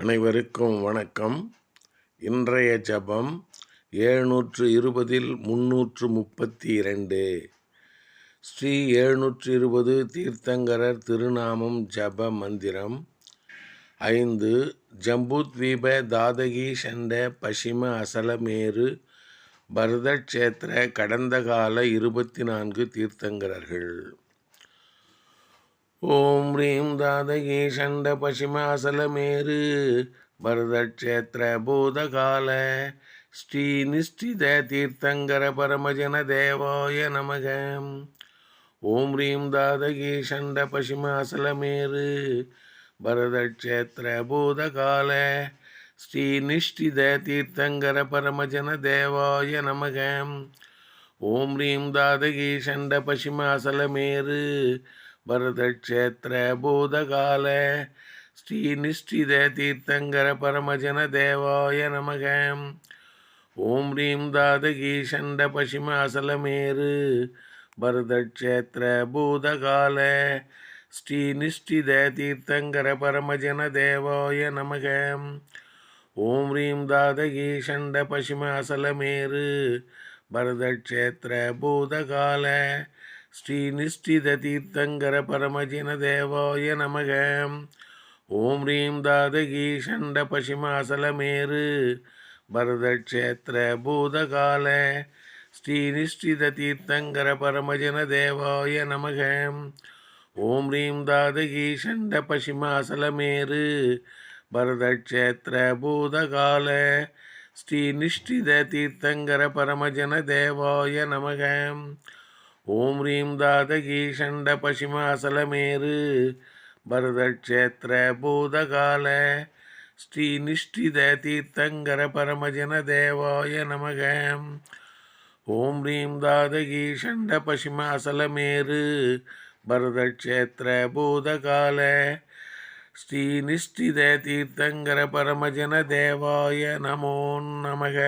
அனைவருக்கும் வணக்கம். இன்றைய ஜபம் எழுநூற்று இருபதில் முன்னூற்று முப்பத்தி இரண்டு ஸ்ரீ எழுநூற்று இருபது தீர்த்தங்கரர் திருநாமம் ஜப மந்திரம். ஐந்து ஜம்புத்வீப தாதகி சண்ட பசிம அசலமேரு பரதக்ஷேத்திர கடந்த கால இருபத்தி நான்கு தீர்த்தங்கரர்கள். ஓம் ரீம் தாதகி சண்ட பசிம அசலமேரு பரதக்ஷேத்திர பூதகால. ஸ்ரீ நிஷ்டித தீர்த்தங்கர பரமஜன தேவாய நமக. ஓம் ரீம் தாதகி சண்ட பசிம அசலமேரு பரதக்ஷேத்திர பூதகால. ஸ்ரீ நிஷ்டித தீர்த்தங்கர பரமஜன தேவாய நமக. ஓம் ரீம் தாதகி சண்ட பசிம அசலமேரு பரதக்ஷேத்திர பூதகால ஸ்ரீ நிஷ்டித தீர்த்தங்கர பரமஜன தேவாய நமக. ஓம் ரீம் தாதகி சண்ட பசிம அசலமேரு பரதக்ஷேத்திர பூதகால ஸ்ரீ நிஷ்டித தீர்த்தங்கர பரமஜன தேவாய நமக. ஓம் ரீம் தாதகி சண்ட பசிம அசலமேரு பரதக்ஷேத்திர பூதகால ஸ்ரீநிஷ்டிதீர்த்தங்கர பரமஜின தேவாய நமக. ஓம் ரீம் தாதகி ஷண்ட பசிமாசலமேரு பரதக்ஷேத்திர பூதகால ஸ்ரீநிஷ்டிதீர்த்தங்கர பரமஜன தேவாய நமக. ஓம் ரீம் தாதகி ஷண்ட பசிமாசலமேரு பரதக்ஷேத்திர பூதகால ஸ்ரீ தீர்த்தங்கர பரமஜன தேவாய நமகம் ஓம் ரீம் தாதகி சண்ட பசிம பரதக்ஷேத்திர பூதகால ஸ்ரீ நிஷ்டித தீர்த்தங்கர பரமஜன தேவாய நமக. ஓம் ரீம் தாதகி சண்ட பசிம பரதக்ஷேத்திர பூதகால ஸ்ரீ நிஷ்டித தீர்த்தங்கர பரமஜன தேவாய நமோ நமக.